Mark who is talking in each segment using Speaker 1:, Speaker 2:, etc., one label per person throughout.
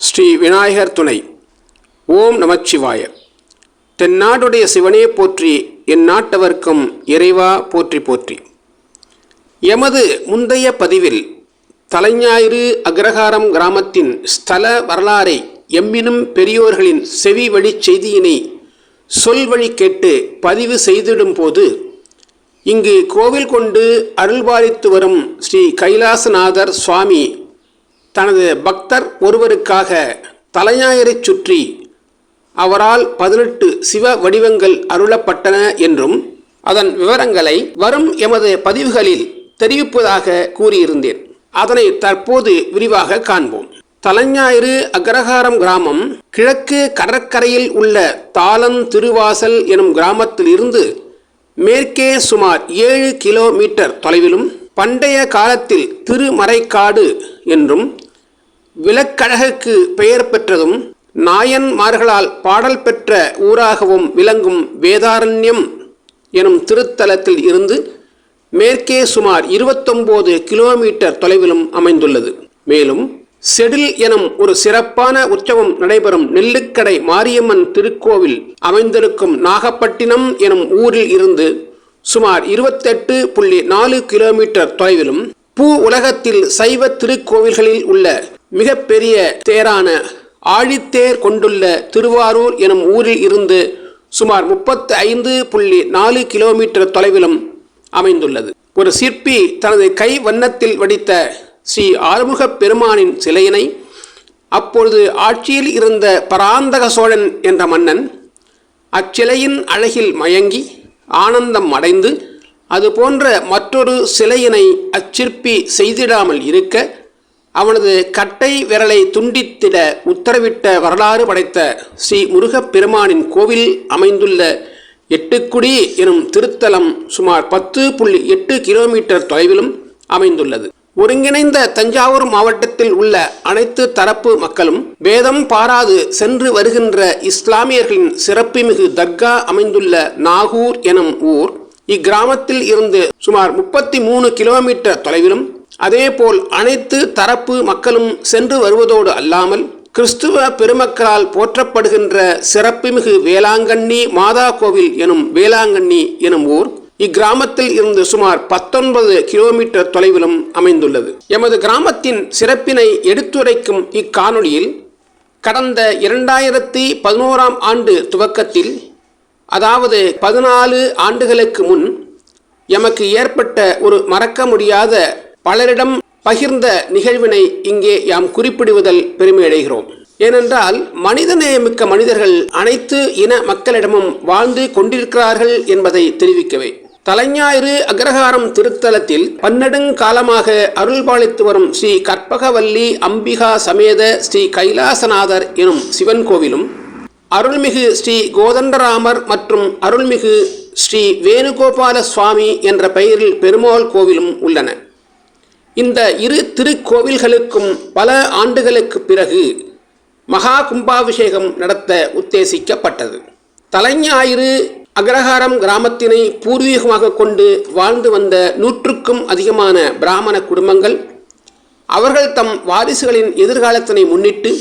Speaker 1: ஸ்ரீ விநாயகர் துணை. ஓம் நமச்சிவாய. தென்னாடுடைய சிவனே போற்றி என் நாட்டவர்க்கும் இறைவா போற்றி போற்றி. எமது முந்தைய பதிவில் தலைஞாயிறு அக்ரஹாரம் கிராமத்தின் ஸ்தல வரலாறை எம்மினும் பெரியோர்களின் செவி வழிச் செய்தியினை சொல்வழி கேட்டு பதிவு செய்திடும் போது இங்கு கோவில் கொண்டு அருள்பாலித்து வரும் ஸ்ரீ கைலாசநாதர் சுவாமி தனது பக்தர் ஒருவருக்காக தலைஞாயிறைச் சுற்றி அவரால் பதினெட்டு சிவ வடிவங்கள் அருளப்பட்டன என்றும் அதன் விவரங்களை வரும் எமது பதிவுகளில் தெரிவிப்பதாக கூறியிருந்தேன். அதனை தற்போது விரிவாக காண்போம். தலைஞாயிறு அக்ரஹாரம் கிராமம் கிழக்கு கடற்கரையில் உள்ள தாளம் திருவாசல் எனும் கிராமத்தில் இருந்து மேற்கே சுமார் ஏழு கிலோமீட்டர் தொலைவிலும் பண்டைய காலத்தில் திருமறைக்காடு என்றும் விலக்கழகுக்கு பெயர் பெற்றதும் நாயன்மார்களால் பாடல் பெற்ற ஊராகவும் விளங்கும் வேதாரண்யம் எனும் திருத்தலத்தில் இருந்து மேற்கே சுமார் இருபத்தொம்போது கிலோமீட்டர் தொலைவிலும் அமைந்துள்ளது. மேலும் செடில் எனும் ஒரு சிறப்பான உற்சவம் நடைபெறும் நெல்லுக்கடை மாரியம்மன் திருக்கோவில் அமைந்திருக்கும் நாகப்பட்டினம் எனும் ஊரில் இருந்து சுமார் இருபத்தெட்டு புள்ளி நாலு கிலோமீட்டர் தொலைவிலும் பூ உலகத்தில் சைவ திருக்கோவில்களில் உள்ள மிகப்பெரிய தேரான ஆழித்தேர் கொண்டுள்ள திருவாரூர் எனும் ஊரில் இருந்து சுமார் முப்பத்து ஐந்து புள்ளி நாலு கிலோமீட்டர் தொலைவிலும் அமைந்துள்ளது. ஒரு சிற்பி தனது கை வண்ணத்தில் வடித்த ஸ்ரீ ஆறுமுகப் பெருமானின் சிலையினை அப்பொழுது ஆட்சியில் இருந்த பராந்தக சோழன் என்ற மன்னன் அச்சிலையின் அழகில் மயங்கி ஆனந்தம் அடைந்து அது போன்ற மற்றொரு சிலையினை அச்சிற்பி செய்திடாமல் இருக்க அவனது கட்டை விரலை துண்டித்திட உத்தரவிட்ட வரலாறு படைத்த ஸ்ரீ முருகப் பெருமானின் கோவில் அமைந்துள்ள எட்டுக்குடி எனும் திருத்தலம் சுமார் பத்து புள்ளி எட்டு கிலோமீட்டர் தொலைவிலும் அமைந்துள்ளது. ஒருங்கிணைந்த தஞ்சாவூர் மாவட்டத்தில் உள்ள அனைத்து தரப்பு மக்களும் வேதம் பாராது சென்று வருகின்ற இஸ்லாமியர்களின் சிறப்புமிகு தர்கா அமைந்துள்ள நாகூர் எனும் ஊர் இக்கிராமத்தில் இருந்து சுமார் முப்பத்தி மூணு கிலோமீட்டர் தொலைவிலும் அதேபோல் அனைத்து தரப்பு மக்களும் சென்று வருவதோடு அல்லாமல் கிறிஸ்துவ பெருமக்களால் போற்றப்படுகின்ற சிறப்புமிகு வேளாங்கண்ணி மாதா கோவில் எனும் வேளாங்கண்ணி எனும் ஊர் இக்கிராமத்தில் இருந்து சுமார் பத்தொன்பது கிலோமீட்டர் தொலைவிலும் அமைந்துள்ளது. எமது கிராமத்தின் சிறப்பினை எடுத்துரைக்கும் இக்காணொளியில் கடந்த இரண்டாயிரத்தி பதினோராம் ஆண்டு துவக்கத்தில் அதாவது பதினாலு ஆண்டுகளுக்கு முன் எமக்கு ஏற்பட்ட ஒரு மறக்க முடியாத பலரிடம் பகிர்ந்த நிகழ்வினை இங்கே யாம் குறிப்பிடுவதில் பெருமையடைகிறோம் ஏனென்றால் மனிதநேயமிக்க மனிதர்கள் அனைத்து இன மக்களிடமும் வாழ்ந்து கொண்டிருக்கிறார்கள் என்பதை தெரிவிக்கவே. தலைஞாயிறு அக்ரஹாரம் திருத்தலத்தில் பன்னெடுங்காலமாக அருள்பாலித்து வரும் ஸ்ரீ கற்பகவல்லி அம்பிகா சமேத ஸ்ரீ கைலாசநாதர் எனும் சிவன் கோவிலும் அருள்மிகு ஸ்ரீ கோதண்டராமர் மற்றும் அருள்மிகு ஸ்ரீ வேணுகோபால சுவாமி என்ற பெயரில் பெருமாள் கோவிலும் உள்ளன. இந்த இரு திருக்கோவில்களுக்கும் பல ஆண்டுகளுக்கு பிறகு மகா கும்பாபிஷேகம் நடத்த உத்தேசிக்கப்பட்டது. தலைஞாயிறு அக்ரஹாரம் கிராமத்தினை பூர்வீகமாக கொண்டு வாழ்ந்து வந்த நூற்றுக்கும் அதிகமான பிராமண குடும்பங்கள் அவர்கள் தம் வாரிசுகளின் எதிர்காலத்தினை முன்னிட்டு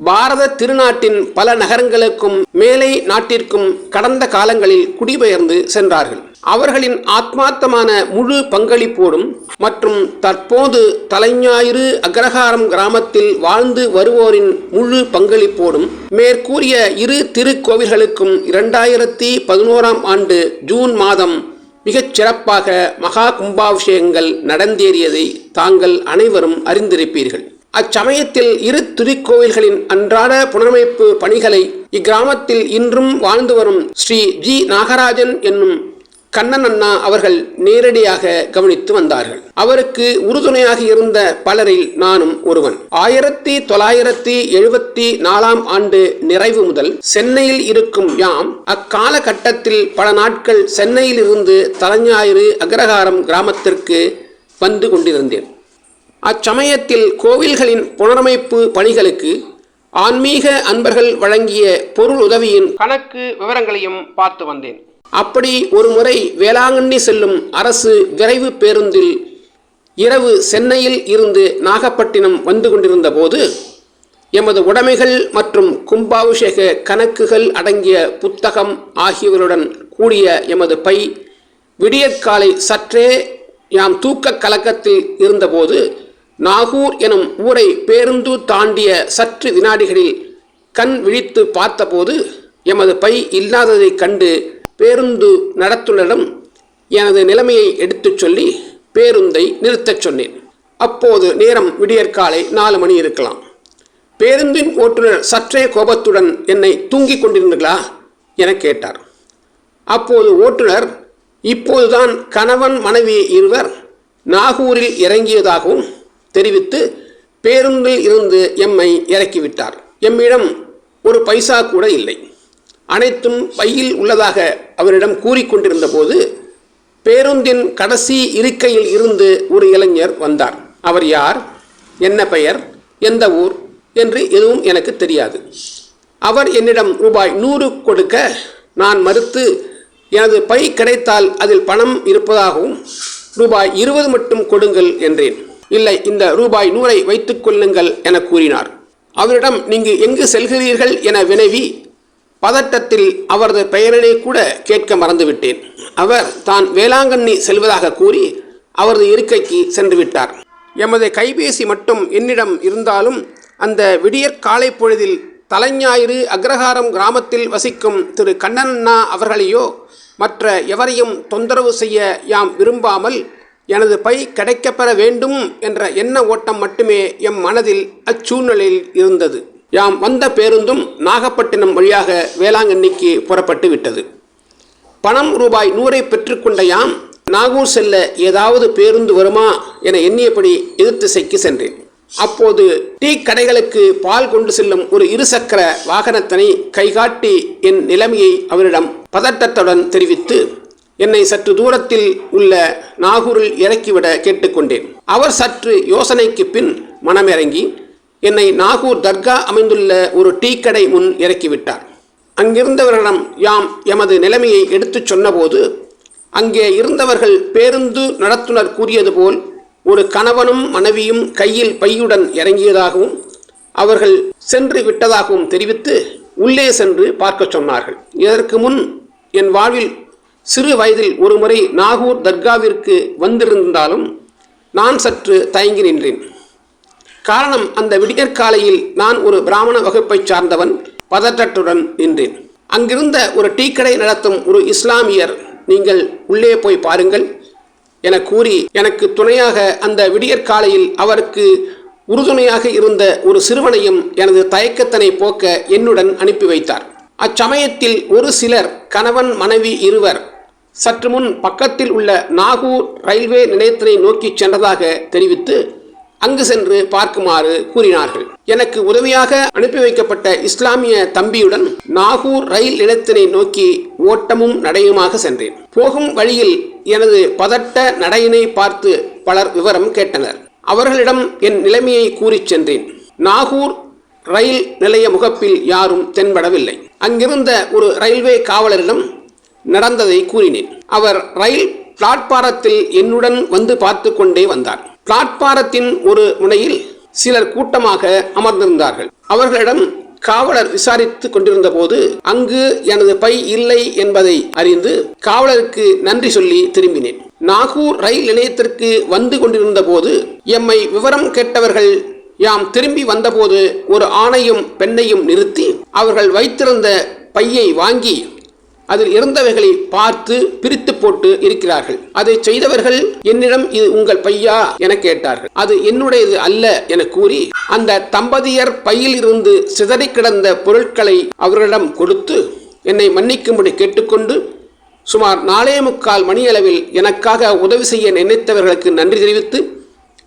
Speaker 1: பாரத திருநாட்டின் பல நகரங்களுக்கும் மேலை நாட்டிற்கும் கடந்த காலங்களில் குடிபெயர்ந்து சென்றார்கள். அவர்களின் ஆத்மார்த்தமான முழு பங்களிப்போடும் மற்றும் தற்போது தலைஞாயிறு அக்ரஹாரம் கிராமத்தில் வாழ்ந்து வருவோரின் முழு பங்களிப்போடும் மேற்கூறிய இரு திருக்கோவில்களுக்கும் இரண்டாயிரத்தி பதினோராம் ஆண்டு ஜூன் மாதம் மிகச் சிறப்பாக மகா கும்பாபிஷேகங்கள் நடந்தேறியதை தாங்கள் அனைவரும் அறிந்திருப்பீர்கள். அச்சமயத்தில் இரு திருக்கோவில்களின் அன்றாட புனரமைப்பு பணிகளை இக்கிராமத்தில் இன்றும் வாழ்ந்து வரும் ஸ்ரீ ஜி நாகராஜன் என்னும் கண்ணன் அண்ணா அவர்கள் நேரடியாக கவனித்து வந்தார்கள். அவருக்கு உறுதுணையாக இருந்த பலரில் நானும் ஒருவன். ஆயிரத்தி தொள்ளாயிரத்தி எழுபத்தி நாலாம் ஆண்டு நிறைவு முதல் சென்னையில் இருக்கும் யாம் அக்காலகட்டத்தில் பல நாட்கள் சென்னையில் இருந்து தலைஞாயிறு அக்ரஹாரம் கிராமத்திற்கு வந்து கொண்டிருந்தேன். அச்சமயத்தில் கோவில்களின் புனரமைப்பு பணிகளுக்கு ஆன்மீக அன்பர்கள் வழங்கிய பொருள் உதவியின் கணக்கு விவரங்களையும் பார்த்து வந்தேன். அப்படி ஒரு முறை வேளாங்கண்ணி செல்லும் அரசு விரைவு பேருந்தில் இரவு சென்னையில் இருந்து நாகப்பட்டினம் வந்து கொண்டிருந்த போது எமது உடைமைகள் மற்றும் கும்பாபிஷேக கணக்குகள் அடங்கிய புத்தகம் ஆகியவருடன் கூடிய எமது பை விடியற்காலை சற்றே யாம் தூக்க கலக்கத்தில் இருந்தபோது நாகூர் எனும் ஊரை பேருந்து தாண்டிய சற்று வினாடிகளில் கண் விழித்து பார்த்தபோது எமது பை இல்லாததைக் கண்டு பேருந்து நடத்துனரிடம் எனது நிலைமையை எடுத்துச் சொல்லி பேருந்தை நிறுத்தச் சொன்னேன். அப்போது நேரம் விடியற்காலை நாலு மணி இருக்கலாம். பேருந்தின் ஓட்டுநர் சற்றே கோபத்துடன் என்னை தூங்கிக் கொண்டிருந்தீர்களா? என கேட்டார். அப்போது ஓட்டுநர் இப்போதுதான் கணவன் மனைவி இருவர் நாகூரில் இறங்கியதாகவும் தெரிவித்து பேருந்தில் இருந்து எம்மை இறக்கிவிட்டார். எம்மிடம் ஒரு பைசா கூட இல்லை. அனைத்தும் பையில் உள்ளதாக அவரிடம் கூறிக்கொண்டிருந்த போது பேருந்தின் கடைசி இருக்கையில் இருந்து ஒரு இளைஞர் வந்தார். அவர் யார்? என்ன பெயர்? எந்த ஊர்? என்று எதுவும் எனக்கு தெரியாது. அவர் என்னிடம் ரூபாய் நூறு கொடுக்க நான் மறுத்து எனது பை கிடைத்தால் அதில் பணம் இருப்பதாகவும் ரூபாய் இருபது மட்டும் கொடுங்கள் என்றேன். இல்லை இந்த ரூபாய் நூறை வைத்துக் கொள்ளுங்கள் என கூறினார். அவரிடம் நீங்கள் எங்கு செல்கிறீர்கள் என வினவி பதட்டத்தில் அவரது பெயரினை கூட கேட்க மறந்துவிட்டேன். அவர் தான் வேளாங்கண்ணி செல்வதாக கூறி அவரது இருக்கைக்கு சென்று விட்டார். எமது கைபேசி மட்டும் என்னிடம் இருந்தாலும் அந்த விடியற்காலை பொழுதில் தலைஞாயிறு அக்ரஹாரம் கிராமத்தில் வசிக்கும் திரு கண்ணண்ணா அவர்களையோ மற்ற எவரையும் தொந்தரவு செய்ய யாம் விரும்பாமல் எனது பை கிடைக்கப்பெற வேண்டும் என்ற எண்ண ஓட்டம் மட்டுமே எம் மனதில் அச்சூழ்நிலையில் இருந்தது. யாம் வந்த பேருந்தும் நாகப்பட்டினம் வழியாக வேளாங்கண்ணிக்கு புறப்பட்டு விட்டது. பணம் ரூபாய் நூறை பெற்றுக்கொண்ட யாம் நாகூர் செல்ல ஏதாவது பேருந்து வருமா? என எண்ணியபடி எதிர்த்திசைக்கு சென்றேன். அப்போது டீ கடைகளுக்கு பால் கொண்டு செல்லும் ஒரு இருசக்கர வாகனத்தினை கைகாட்டி என் நிலைமையை அவரிடம் பதட்டத்துடன் தெரிவித்து என்னை சற்று தூரத்தில் உள்ள நாகூரில் இறக்கிவிட கேட்டுக்கொண்டேன். அவர் சற்று யோசனைக்கு பின் மனமிறங்கி என்னை நாகூர் தர்கா அமைந்துள்ள ஒரு டீ கடை முன் இறக்கிவிட்டார். அங்கிருந்தவர்களிடம் யாம் எமது நிலைமையை எடுத்துச் சொன்னபோது அங்கே இருந்தவர்கள் பேருந்து நடத்துனர் கூறியது போல் ஒரு கணவனும் மனைவியும் கையில் பையுடன் இறங்கியதாகவும் அவர்கள் சென்று விட்டதாகவும் தெரிவித்து உள்ளே சென்று பார்க்கச் சொன்னார்கள். இதற்கு முன் என் வாழ்வில் சிறு வயதில் ஒருமுறை நாகூர் தர்காவிற்கு வந்திருந்தாலும் நான் சற்று தயங்கி நின்றேன். காரணம் அந்த விடியற்காலையில் நான் ஒரு பிராமண வகுப்பைச் சார்ந்தவன் பதற்றத்துடன் நின்றேன். அங்கிருந்த ஒரு டீ கடை நடத்தும் ஒரு இஸ்லாமியர் நீங்கள் உள்ளே போய் பாருங்கள் என கூறி எனக்கு துணையாக அந்த விடியற்காலையில் அவருக்கு உறுதுணையாக இருந்த ஒரு சிறுவனையும் எனது தயக்கத்தனை போக்க என்னுடன் அனுப்பி வைத்தார். அச்சமயத்தில் ஒரு சிலர் கணவன் மனைவி இருவர் சற்று முன் பக்கத்தில் உள்ள நாகூர் ரயில்வே நிலையத்தினை நோக்கி சென்றதாக தெரிவித்து அங்கு சென்று பார்க்குமாறு கூறினார்கள். எனக்கு உதவியாக அனுப்பி வைக்கப்பட்ட இஸ்லாமிய தம்பியுடன் நாகூர் ரயில் நிலையத்தினை நோக்கி ஓட்டமும் நடையுமாக சென்றேன். போகும் வழியில் எனது பதட்ட நடையினை பார்த்து பலர் விவரம் கேட்டனர். அவர்களிடம் என் நிலைமையை கூறிச் சென்றேன். நாகூர் ரயில் நிலைய முகப்பில் யாரும் தென்படவில்லை. அங்கிருந்த ஒரு ரயில்வே காவலரிடம் நடந்ததை கூறினேன். அவர் ரயில் பிளாட்பாரத்தில் என்னுடன் வந்து பார்த்து கொண்டே வந்தார். பிளாட்பாரத்தின் ஒரு முனையில் சிலர் கூட்டமாக அமர்ந்திருந்தார்கள். அவர்களிடம் காவலர் விசாரித்துக் கொண்டிருந்த போது அங்கு எனது பை இல்லை என்பதை அறிந்து காவலருக்கு நன்றி சொல்லி திரும்பினேன். நாகூர் ரயில் நிலையத்திற்கு வந்து கொண்டிருந்த போது எம்மை விவரம் கேட்டவர்கள் யாம் திரும்பி வந்தபோது ஒரு ஆணையும் பெண்ணையும் நிறுத்தி அவர்கள் வைத்திருந்த பையை வாங்கி அதில் இருந்தவைகளை பார்த்து பிரித்து போட்டு இருக்கிறார்கள். அதை செய்தவர்கள் என்னிடம் இது உங்கள் பையா? என கேட்டார்கள். அது என்னுடையது அல்ல என கூறி அந்த தம்பதியர் பையில் இருந்து சிதறி கிடந்த பொருட்களை அவர்களிடம் கொடுத்து என்னை மன்னிக்கும்படி கேட்டுக்கொண்டு சுமார் நாலே முக்கால் மணியளவில் எனக்காக உதவி செய்ய நினைத்தவர்களுக்கு நன்றி தெரிவித்து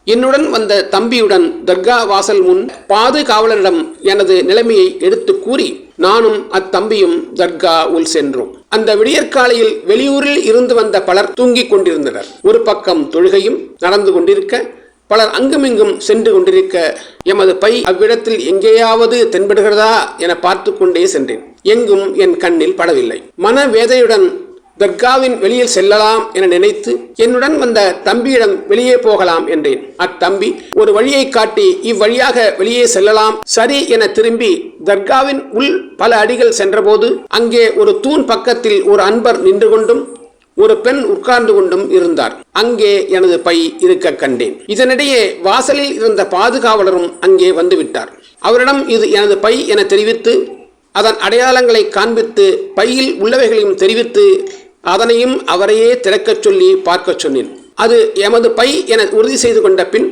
Speaker 1: என்னுடன் வந்த தம்பியுடன் தர்கா வாசல் முன் பாதுகாவலரிடம் எனது நிலைமையை எடுத்து கூறி நானும் அத்தம்பியும் தர்கா உள் சென்றோம். அந்த விடியற்காலையில் வெளியூரில் இருந்து வந்த பலர் தூங்கிக் கொண்டிருந்தனர். ஒரு பக்கம் தொழுகையும் நடந்து கொண்டிருக்க பலர் அங்குமிங்கும் சென்று கொண்டிருக்க எமது பை அவ்விடத்தில் எங்கேயாவது தென்படுகிறதா என பார்த்து கொண்டே சென்றேன். எங்கும் என் கண்ணில் படவில்லை. மனவேதையுடன் தர்காவின் வெளியில் செல்லலாம் என நினைத்து என்னுடன் வந்த தம்பியிடம் வெளியே போகலாம் என்றேன். அத்தம்பி ஒரு வழியை காட்டி இவ்வழியாக வெளியே செல்லலாம் சரி என திரும்பி தர்காவின் உள் பல அடிகள் சென்றபோது அங்கே ஒரு தூண் பக்கத்தில் ஒரு அன்பர் நின்று கொண்டும் ஒரு பெண் உட்கார்ந்து கொண்டும் இருந்தார். அங்கே எனது பை இருக்க கண்டேன். இதனிடையே வாசலில் இருந்த பாதுகாவலரும் அங்கே வந்துவிட்டார். அவரிடம் இது எனது பை என தெரிவித்து அதன் அடையாளங்களை காண்பித்து பையில் உள்ளவைகளையும் தெரிவித்து அதனையும் அவரையே திறக்கச் சொல்லி பார்க்கச் சொன்னேன். அது எமது பை என உறுதி செய்து கொண்ட பின்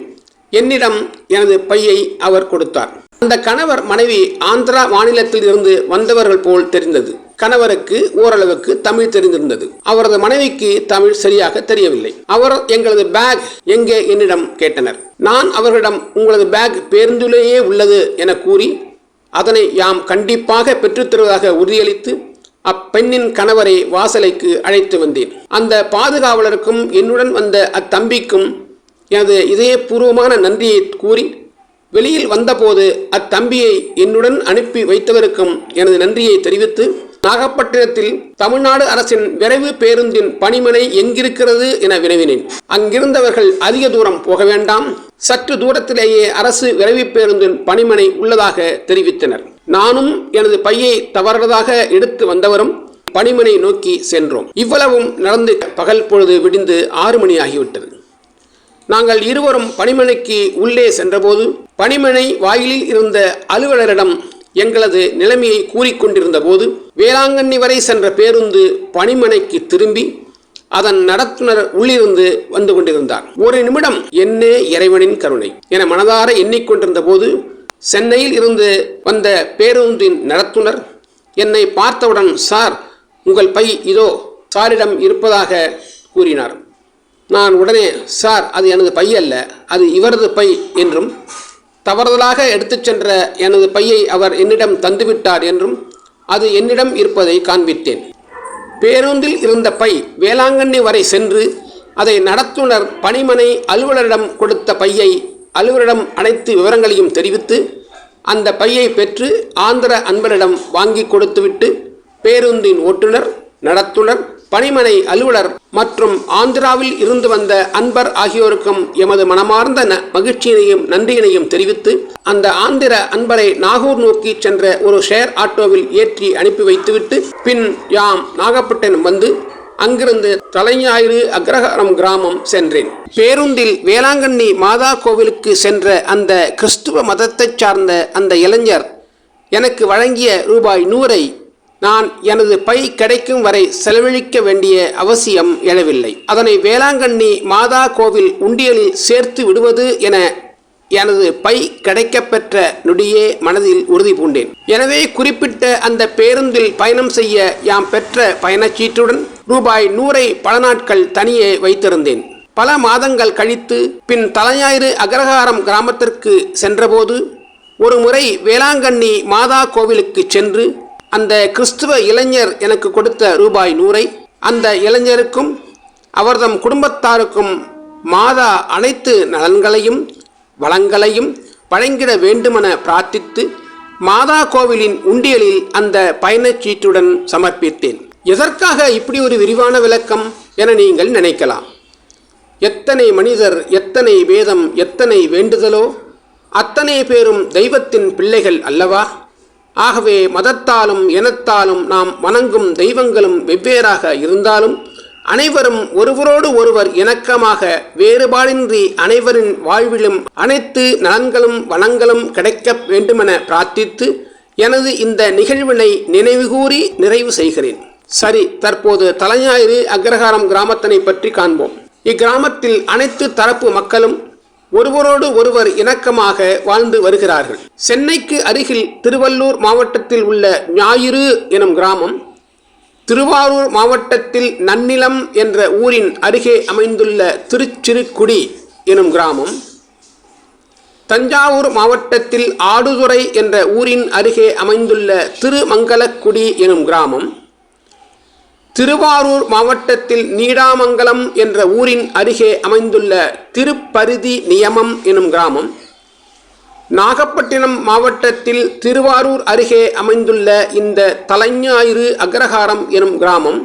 Speaker 1: என்னிடம் எனது பையை அவர் கொடுத்தார். அந்த கணவர் மனைவி ஆந்திரா மாநிலத்தில் இருந்து வந்தவர்கள் போல் தெரிந்தது. கணவருக்கு ஓரளவுக்கு தமிழ் தெரிந்திருந்தது. அவரது மனைவிக்கு தமிழ் சரியாக தெரியவில்லை. அவர் எங்களது பேக் எங்கே? என்னிடம் கேட்டனர். நான் அவர்களிடம் உங்களது பேக் பேருந்திலேயே உள்ளது என கூறி அதனை யாம் கண்டிப்பாக பெற்றுத்தருவதாக உறுதியளித்து அப்பெண்ணின் கணவரை வாசலைக்கு அழைத்து வந்தேன். அந்த பாதுகாவலருக்கும் என்னுடன் வந்த அத்தம்பிக்கும் எனது இதயபூர்வமான நன்றியை கூறி வெளியில் வந்தபோது அத்தம்பியை என்னுடன் அனுப்பி வைத்தவருக்கும் எனது நன்றியை தெரிவித்து நாகப்பட்டினத்தில் தமிழ்நாடு அரசின் விரைவு பேருந்தின் பணிமனை எங்கிருக்கிறது என வினவினேன். அங்கிருந்தவர்கள் அதிக தூரம் போக வேண்டாம். சற்று தூரத்திலேயே அரசு விரைவு பேருந்தின் பணிமனை உள்ளதாக தெரிவித்தனர். நானும் எனது பையை தவறுதலாக எடுத்து வந்தவரும் பணிமனை நோக்கி சென்றோம். இவ்வளவும் நடந்து பகல் பொழுது விடிந்து ஆறு மணி ஆகிவிட்டது. நாங்கள் இருவரும் பணிமனைக்கு உள்ளே சென்றபோது பணிமனை வாயிலில் இருந்த அலுவலரிடம் எங்களது நிலைமையை கூறிக்கொண்டிருந்த போது வேளாங்கண்ணி வரை சென்ற பேருந்து பணிமனைக்கு திரும்பி அதன் நடத்துனர் உள்ளிருந்து வந்து கொண்டிருந்தார். ஒரு நிமிடம் என்னே இறைவனின் கருணை என மனதார எண்ணிக்கொண்டிருந்த போது சென்னையில் இருந்து வந்த பேருந்தின் நடத்துனர் என்னை பார்த்தவுடன் சார் உங்கள் பை இதோ சாரிடம் இருப்பதாக கூறினார். நான் உடனே சார் அது எனது பை அல்ல அது இவரது பை என்றும் தவறுதலாக எடுத்துச் சென்ற எனது பையை அவர் என்னிடம் தந்துவிட்டார் என்றும் அது என்னிடம் இருப்பதை காண்பித்தேன். பேருந்தில் இருந்த பை வேளாங்கண்ணி வரை சென்று அதை நடத்துனர் பணிமனை அலுவலரிடம் கொடுத்த பையை அலுவலரிடம் அனைத்து விவரங்களையும் தெரிவித்து அந்த பையை பெற்று ஆந்திர அன்பரிடம் வாங்கி கொடுத்துவிட்டு பேருந்தின் ஓட்டுநர் நடத்துனர் பணிமனை அலுவலர் மற்றும் ஆந்திராவில் இருந்து வந்த அன்பர் ஆகியோருக்கும் எமது மனமார்ந்த மகிழ்ச்சியினையும் நன்றியினையும் தெரிவித்து அந்த ஆந்திர அன்பரை நாகூர் நோக்கி சென்ற ஒரு ஷேர் ஆட்டோவில் ஏற்றி அனுப்பி வைத்துவிட்டு பின் யாம் நாகப்பட்டினம் வந்து அங்கிருந்து தலைஞாயிறு அக்ரஹாரம் கிராமம் சென்றேன். பேருந்தில் வேளாங்கண்ணி மாதா கோவிலுக்கு சென்ற அந்த கிறிஸ்துவ மதத்தைச் சார்ந்த அந்த இளைஞர் எனக்கு வழங்கிய ரூபாய் நூறை நான் எனது பை கிடைக்கும் வரை செலவழிக்க வேண்டிய அவசியம் எழவில்லை. அதனை வேளாங்கண்ணி மாதா கோவில் உண்டியலில் சேர்த்து விடுவது என எனது பை கிடைக்கப்பெற்ற நொடியே மனதில் உறுதி பூண்டேன். எனவே குறிப்பிட்ட அந்த பேருந்தில் பயணம் செய்ய யாம் பெற்ற பயணச்சீட்டுடன் ரூபாய் நூறை பல நாட்கள் தனியே வைத்திருந்தேன். பல மாதங்கள் கழித்து பின் தலைஞாயிறு அக்ரஹாரம் கிராமத்திற்கு சென்றபோது ஒரு முறை வேளாங்கண்ணி மாதா கோவிலுக்கு சென்று அந்த கிறிஸ்துவ இளைஞர் எனக்கு கொடுத்த ரூபாய் நூறை அந்த இளைஞருக்கும் அவர்தம் குடும்பத்தாருக்கும் மாதா அனைத்து நலன்களையும் வளங்களையும் வழங்கிட வேண்டுமென பிரார்த்தித்து மாதா கோவிலின் உண்டியலில் அந்த பயணச்சீட்டுடன் சமர்ப்பித்தேன். எதற்காக இப்படி ஒரு விரிவான விளக்கம் என நீங்கள் நினைக்கலாம். எத்தனை மனிதர் எத்தனை வேதம் எத்தனை வேண்டுதலோ அத்தனை பேரும் தெய்வத்தின் பிள்ளைகள் அல்லவா? ஆகவே மதத்தாலும் இனத்தாலும் நாம் வணங்கும் தெய்வங்களும் வெவ்வேறாக இருந்தாலும் அனைவரும் ஒருவரோடு ஒருவர் இணக்கமாக வேறுபாடின்றி அனைவரின் வாழ்விலும் அனைத்து நலன்களும் வளங்களும் கிடைக்க வேண்டுமென பிரார்த்தித்து எனது இந்த நிகழ்வினை நினைவுகூறி நிறைவு செய்கிறேன். சரி தற்போது தலைஞாயிறு அக்ரஹாரம் கிராமத்தினை பற்றி காண்போம். இக்கிராமத்தில் அனைத்து தரப்பு மக்களும் ஒருவரோடு ஒருவர் இணக்கமாக வாழ்ந்து வருகிறார்கள். சென்னைக்கு அருகில் திருவள்ளூர் மாவட்டத்தில் உள்ள ஞாயிறு எனும் கிராமம் திருவாரூர் மாவட்டத்தில் நன்னிலம் என்ற ஊரின் அருகே அமைந்துள்ள திருச்சிறுக்குடி எனும் கிராமம் தஞ்சாவூர் மாவட்டத்தில் ஆடுதுறை என்ற ஊரின் அருகே அமைந்துள்ள திருமங்கலக்குடி எனும் கிராமம் திருவாரூர் மாவட்டத்தில் நீடாமங்கலம் என்ற ஊரின் அருகே அமைந்துள்ள திருப்பரிதி நியமம் எனும் கிராமம் நாகப்பட்டினம் மாவட்டத்தில் திருவாரூர் அருகே அமைந்துள்ள இந்த தலைஞாயிறு அக்ரஹாரம் எனும் கிராமம்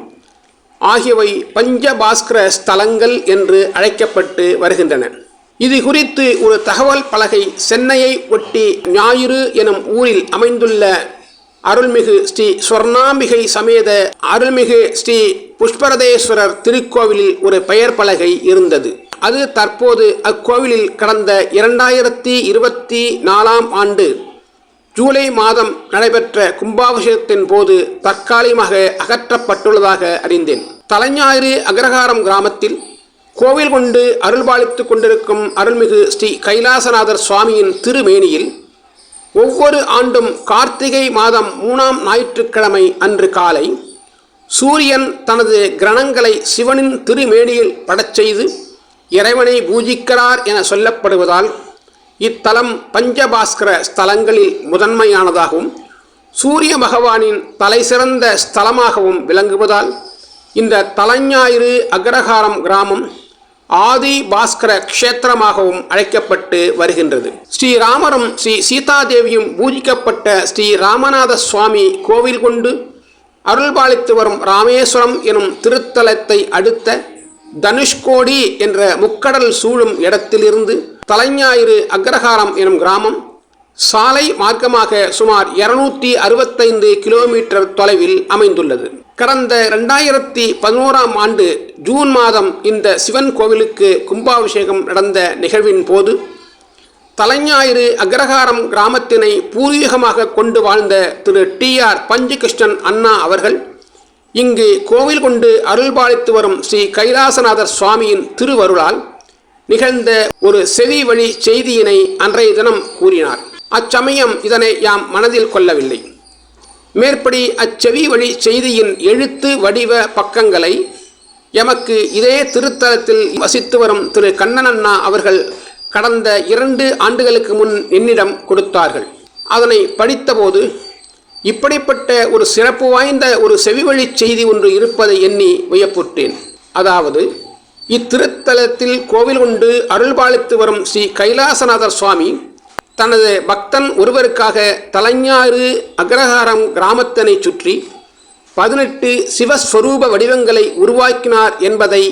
Speaker 1: ஆகியவை பஞ்சபாஸ்கர ஸ்தலங்கள் என்று அழைக்கப்பட்டு வருகின்றன. இது குறித்து ஒரு தகவல் பலகை சென்னையை ஒட்டி ஞாயிறு எனும் ஊரில் அமைந்துள்ள அருள்மிகு ஸ்ரீ ஸ்வர்ணாம்பிகை சமேத அருள்மிகு ஸ்ரீ புஷ்பரதேஸ்வரர் திருக்கோவிலில் ஒரு பெயர் பலகை இருந்தது. அது தற்போது அக்கோவிலில் கடந்த இரண்டாயிரத்தி இருபத்தி நாலாம் ஆண்டு ஜூலை மாதம் நடைபெற்ற கும்பாபிஷேகத்தின் போது தற்காலிகமாக அகற்றப்பட்டுள்ளதாக அறிந்தேன். தலைஞாயிறு அக்ரஹாரம் கிராமத்தில் கோவில் கொண்டு அருள்பாலித்துக் கொண்டிருக்கும் அருள்மிகு ஸ்ரீ கைலாசநாதர் சுவாமியின் திருமேனியில் ஒவ்வொரு ஆண்டும் கார்த்திகை மாதம் மூணாம் ஞாயிற்றுக்கிழமை அன்று காலை சூரியன் தனது கிரணங்களை சிவனின் திருமேனியில் படச் செய்து இறைவனை பூஜிக்கிறார் என சொல்லப்படுவதால் இத்தலம் பஞ்சபாஸ்கர ஸ்தலங்களில் முதன்மையானதாகவும் சூரிய பகவானின் தலைசிறந்த ஸ்தலமாகவும் விளங்குவதால் இந்த தலைஞாயிறு அக்ரஹாரம் கிராமம் ஆதி பாஸ்கர க்ஷேத்திரமாகவும் அழைக்கப்பட்டு வருகின்றது. ஸ்ரீராமரும் ஸ்ரீ சீதாதேவியும் பூஜிக்கப்பட்ட ஸ்ரீ ராமநாத சுவாமி கோவில் கொண்டு அருள்பாலித்து வரும் ராமேஸ்வரம் எனும் திருத்தலத்தை அடுத்த தனுஷ்கோடி என்ற முக்கடல் சூழும் இடத்திலிருந்து தலைஞாயிறு அக்ரஹாரம் எனும் கிராமம் சாலை மார்க்கமாக சுமார் இருநூற்றி அறுபத்தைந்து கிலோமீட்டர் தொலைவில் அமைந்துள்ளது. கடந்த ரெண்டாயிரத்தி பதினோராம் ஆண்டு ஜூன் மாதம் இந்த சிவன் கோவிலுக்கு கும்பாபிஷேகம் நடந்த நிகழ்வின் போது தலைஞாயிறு அக்ரஹாரம் கிராமத்தினை பூர்வீகமாக கொண்டு வாழ்ந்த திரு டி ஆர் பஞ்சுகிருஷ்ணன் அண்ணா அவர்கள் இங்கு கோவில் கொண்டு அருள்பாலித்து வரும் ஸ்ரீ கைலாசநாதர் சுவாமியின் திருவருளால் நிகழ்ந்த ஒரு செவி வழி செய்தியினை அன்றைய தினம் கூறினார். அச்சமயம் இதனை யாம் மனதில் கொள்ளவில்லை. மேற்படி அச்செவி வழி செய்தியின் எழுத்து வடிவ பக்கங்களை எமக்கு இதே திருத்தலத்தில் வசித்து வரும் திரு கண்ணனண்ணா அவர்கள் கடந்த இரண்டு ஆண்டுகளுக்கு முன் என்னிடம் கொடுத்தார்கள். அதனை படித்தபோது இப்படிப்பட்ட ஒரு சிறப்பு வாய்ந்த ஒரு செவிவழி செய்தி ஒன்று இருப்பதை எண்ணி வியப்புற்றேன். அதாவது இத்திருத்தலத்தில் கோவில் கொண்டு அருள்பாலித்து வரும் ஸ்ரீ கைலாசநாதர் சுவாமி தனது பக்தன் ஒருவருக்காக தலைஞாறு அக்ரஹாரம் கிராமத்தினை சுற்றி பதினெட்டு சிவஸ்வரூப வடிவங்களை உருவாக்கினார் என்பதை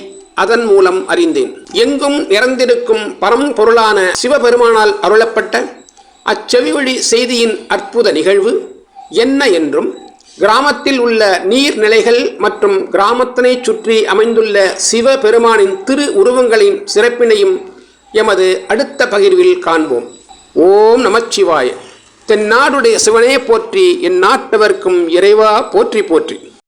Speaker 1: அதன் மூலம் அறிந்தேன். எங்கும் நிறைந்திருக்கும் பரம்பொருளான சிவபெருமானால் அருளப்பட்ட அச்செவிவழி செய்தியின் அற்புத நிகழ்வு என்ன என்றும் கிராமத்தில் உள்ள நீர்நிலைகள் மற்றும் கிராமத்தினை சுற்றி அமைந்துள்ள சிவபெருமானின் திரு உருவங்களின் சிறப்பினையும் எமது அடுத்த பகிர்வில் காண்போம். ஓம் நமச்சிவாய. தென்னாடுடைய சிவனே போற்றி என் நாட்டவர்க்கும் இறைவா போற்றி போற்றி.